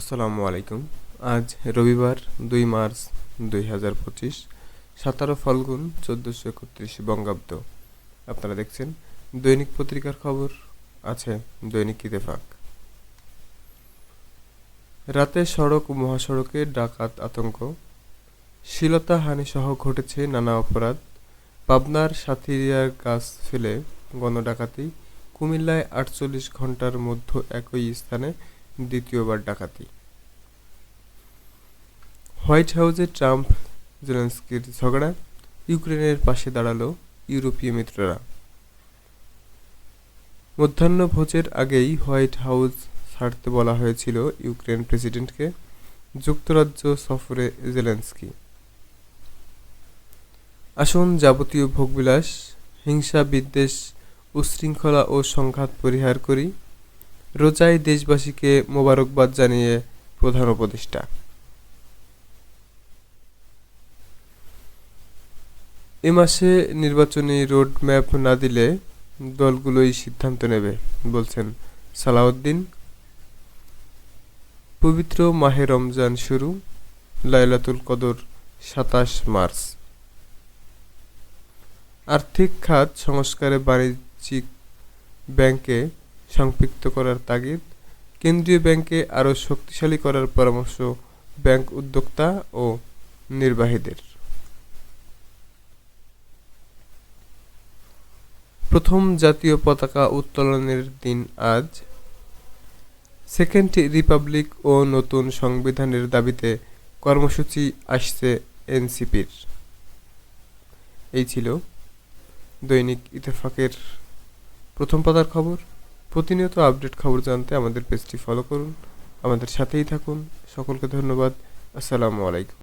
আসসালামু আলাইকুম। আজ রবিবার দুই মার্চ দুই হাজার পঁচিশ, সতেরো ফাল্গুন চোদ্দোশো একত্রিশ বঙ্গাব্দ। আপনারা দেখছেন দৈনিক পত্রিকার খবর, আছে দৈনিক ইতেফাক রাতে সড়ক মহাসড়কে ডাকাত আতঙ্ক। শ্লীলতা হানিসহ ঘটেছে নানা অপরাধ। পাবনার সাথিরিয়ার গাছ ফেলে গণডাকাতি। কুমিল্লায় আটচল্লিশ ঘণ্টার মধ্যে একই স্থানে দ্বিতীয়বার ডাকাতি। হোয়াইট হাউসে ট্রাম্প, জেলেন্সকির ঝগড়া, ইউক্রেনের পাশে দাঁড়াল ইউরোপীয় মিত্ররা। মধ্যাহ্ন ভোজের আগেই হোয়াইট হাউস ছাড়তে বলা হয়েছিল ইউক্রেন প্রেসিডেন্টকে, যুক্তরাজ্য সফরে জেলেন্সকি। আসুন যাবতীয় ভোগবিলাস, হিংসা বিদ্বেষ, উশৃঙ্খলা ও সংঘাত পরিহার করি রোজায় দেশবাসীকে মোবারকবাদ জানিয়ে প্রধান উপদেষ্টা। এ মাসে নির্বাচনী রোড ম্যাপ না দিলে দলগুলোই সিদ্ধান্ত নেবে, বলছেন সালাউদ্দিন। পবিত্র মাহে রমজান শুরু, লাইলাতুল কদর সাতাশ মার্চ। আর্থিক খাত সংস্কারে বাণিজ্যিক ব্যাংকে সম্পৃক্ত করার তাগিদ, কেন্দ্রীয় ব্যাংকে আরও শক্তিশালী করার পরামর্শ ব্যাংক উদ্যোক্তা ও নির্বাহীদের। প্রথম জাতীয় পতাকা উত্তোলনের দিন আজ। সেকেন্ড রিপাবলিক ও নতুন সংবিধানের দাবিতে কর্মসূচি আসছে এনসিপির। এই ছিল দৈনিক ইত্তেফাকের প্রথম পাতার খবর। প্রতিনিয়ত আপডেট খবর জানতে আমাদের পেজটি ফলো করুন। আমাদের সাথেই থাকুন। সকলকে ধন্যবাদ। আসসালামু আলাইকুম।